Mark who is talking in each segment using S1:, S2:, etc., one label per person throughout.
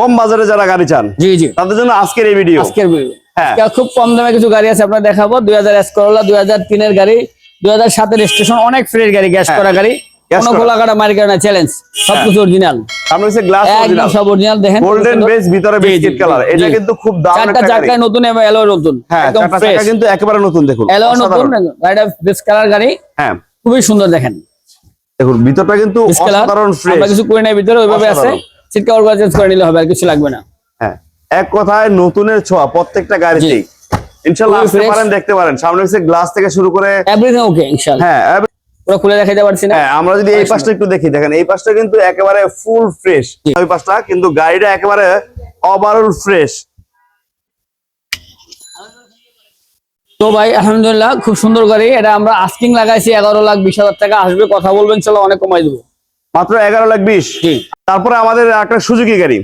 S1: কম বাজারে যারা গাড়ি চান
S2: জি জি।
S1: তাদের জন্য আজকের এই ভিডিও
S2: আজকের ভিডিও
S1: হ্যাঁ।
S2: খুব কম দামে কিছু গাড়ি আছে আপনার দেখাবো। দুই হাজার এস করোলা দুই হাজার তিনের গাড়ি দুই হাজার সাতের স্টেশন অনেক ফ্রেশ গাড়ি গ্যাস
S1: হ্যাঁ।
S2: করা গাড়ি। কোনো
S1: করা।
S2: গোলা কাটা মারি কাটা চ্যালেঞ্জ সবকিছু অরিজিনাল
S1: সামনে হচ্ছে গ্লাস
S2: একদম সব অরিজিনাল দেখেন
S1: গোল্ডেন বেস ভিতরে বিস্কিট কালার এটা কিন্তু খুব
S2: চারটা
S1: একটা গাড়ি।
S2: নতুন এবং এলো নতুন।
S1: হ্যাঁ
S2: একদম ফ্রেশ
S1: চাকা কিন্তু একেবারে নতুন দেখুন।
S2: এলো নতুন। গাড়িটা বেস কালার গাড়ি।
S1: হ্যাঁ।
S2: খুবই সুন্দর দেখেন।
S1: দেখুন ভিতরটা কিন্তু অসাধারণ ফ্রেশ
S2: আমরা কিছু করে নেই ভিতরে ওইভাবে আছে। সিট কভার করে চেঞ্জ করে নিলে হবে আর কিছু লাগবে না।
S1: হ্যাঁ এক কথায় নতুনের ছোঁয়া প্রত্যেকটা গাড়িতেই। ইনশাল্লাহ আসতে পারেন দেখতে পারেন। সামনে হচ্ছে গ্লাস থেকে শুরু করে
S2: এভরিথিং ওকে ইনশাআল্লাহ
S1: হ্যাঁ
S2: পুরো খুলে দেখাইতে পারছি না?
S1: হ্যাঁ আমরা যদি এই পাশটা একটু দেখি দেখেন এই পাশটা কিন্তু একেবারে ফুল ফ্রেশ ওই পাশটা কিন্তু গাড়িটা একেবারে ওভারঅল ফ্রেশ
S2: তো ভাই আলহামদুলিল্লাহ খুব সুন্দর গাড়ি। এটা আমরা আস্কিং লাগাইছি এগারো লাখ বিশ হাজার টাকা আসবে কথা বলবেন চলো অনেক কমাই দেবো।
S1: মাত্র এগারো লাখ বিশ। তারপরে আমাদের একটা সুজুকি গাড়ি।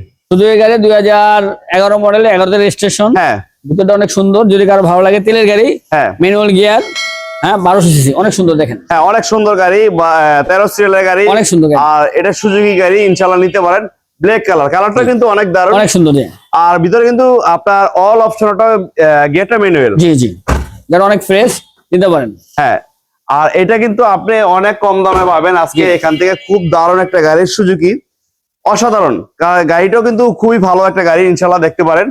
S2: এই গাড়ি দুই হাজার এগারো মডেলে এগারোতে রেজিস্ট্রেশন
S1: হ্যাঁ।
S2: ভিতরটা অনেক সুন্দর। যদি কারও ভালো লাগে তেলের গাড়ি
S1: হ্যাঁ।
S2: ম্যানুয়াল গিয়ার হ্যাঁ বারোশো সিসি অনেক সুন্দর দেখেন।
S1: হ্যাঁ অনেক সুন্দর গাড়ি তেরো সিরিয়ালের গাড়ি।
S2: অনেক সুন্দর
S1: আর এটা সুজুকি গাড়ি ইনশাল্লাহ নিতে পারেন। ব্ল্যাক কালার কালারটা কিন্তু অনেক দারুণ।
S2: অনেক সুন্দর
S1: আর ভিতরে কিন্তু আপনার অল অপশন গেটটা ম্যানুয়াল
S2: জি জি। গাড়ি অনেক ফ্রেশ নিতে পারেন।
S1: হ্যাঁ। আর এটা কিন্তু আপনি অনেক কম দামে পাবেন। আজকে এখান থেকে খুব দারুণ একটা গাড়ি সুজুকি অসাধারণ। গাড়িটাও কিন্তু খুবই ভালো একটা গাড়ি ইনশাল্লাহ দেখতে পারেন।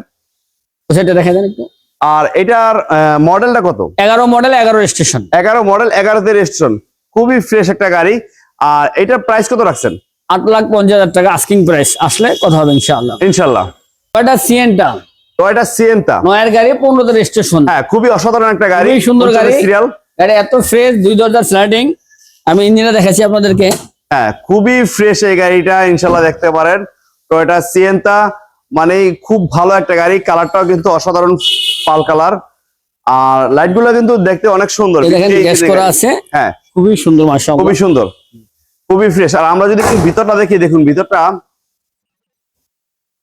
S2: সেটা দেখা যান একটু।
S1: আর এটার মডেলটা কত?
S2: এগারো মডেল এগারো রেজিস্ট্রেশন
S1: এগারো মডেল এগারোতে রেজিস্ট্রেশন খুবই ফ্রেশ একটা গাড়ি। আর এটার প্রাইস কত রাখছেন?
S2: আট লাখ পঞ্চাশ হাজার টাকা আস্কিং প্রাইস আসলে কথা হবে ইনশাল্লাহ
S1: ইনশাল্লাহ
S2: এটা সিএনটা
S1: তো এটা সিএনটা
S2: নয়ের গাড়ি পনেরোতে রেজিস্ট্রেশন
S1: হ্যাঁ খুবই অসাধারণ একটা গাড়ি।
S2: সুন্দর গাড়ি।
S1: সিরিয়াল
S2: এত ফ্রেশ দুই দরজার স্লাইডিং আমি ইঞ্জিনে দেখাচ্ছি আপনাদেরকে।
S1: হ্যাঁ খুবই ফ্রেশ এই গাড়িটা ইনশাল্লাহ দেখতে পারেন। টয়োটা সিয়েন্তা মানে খুব ভালো একটা গাড়ি কালারটাও কিন্তু অসাধারণ পাল কালার আর লাইটগুলো কিন্তু দেখতে অনেক সুন্দর।
S2: আছে।
S1: হ্যাঁ।
S2: খুবই সুন্দর
S1: খুবই সুন্দর। খুবই ফ্রেশ আর আমরা যদি একটু ভিতরটা দেখি দেখুন ভিতরটা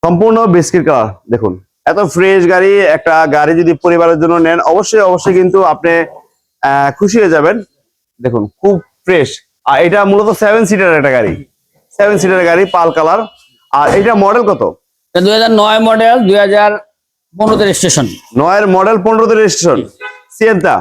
S1: সম্পূর্ণ বিস্কিট কালার দেখুন। এত ফ্রেশ গাড়ি একটা গাড়ি যদি পরিবারের জন্য নেন অবশ্যই অবশ্যই কিন্তু আপনি খুশি হয়ে যাবেন। দেখুন খুব ফ্রেশ আর এটা মূলত সেভেন সিটার একটা গাড়ি। সেভেন সিটার গাড়ি পাল কালার। আর এটা মডেল কত?
S2: দুই হাজার নয় মডেল দুই হাজার পনেরোতে রেজিস্ট্রেশন
S1: নয়ের মডেল পনেরোতে registration Sienta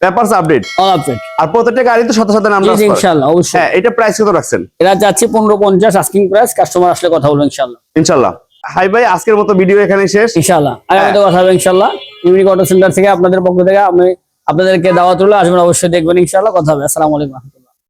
S1: papers update
S2: all update
S1: আর প্রত্যেকটা গাড়ি তো সাথে সাথে নাম
S2: ইনশাআল্লাহ অবশ্যই।
S1: হ্যাঁ এটা প্রাইস কত রাখছেন?
S2: এরা যাচ্ছে পনেরো পঞ্চাশ আস্কিং প্রাইস কাস্টমার আসলে কথা বলব ইনশাআল্লাহ।
S1: ইনশাল্লাহ হাই ভাই আজকের মতো ভিডিও এখানে শেষ।
S2: ইনশাআল্লাহ। আগামীতে কথা হবে ইনশাআল্লাহ। ইউনিক অটো সেন্টার থেকে আপনাদের পক্ষ থেকে আমি আপনাদেরকে দাওয়াত রইল আসবেন অবশ্যই দেখবেন ইনশাআল্লাহ কথা হবে। আসসালামু আলাইকুম।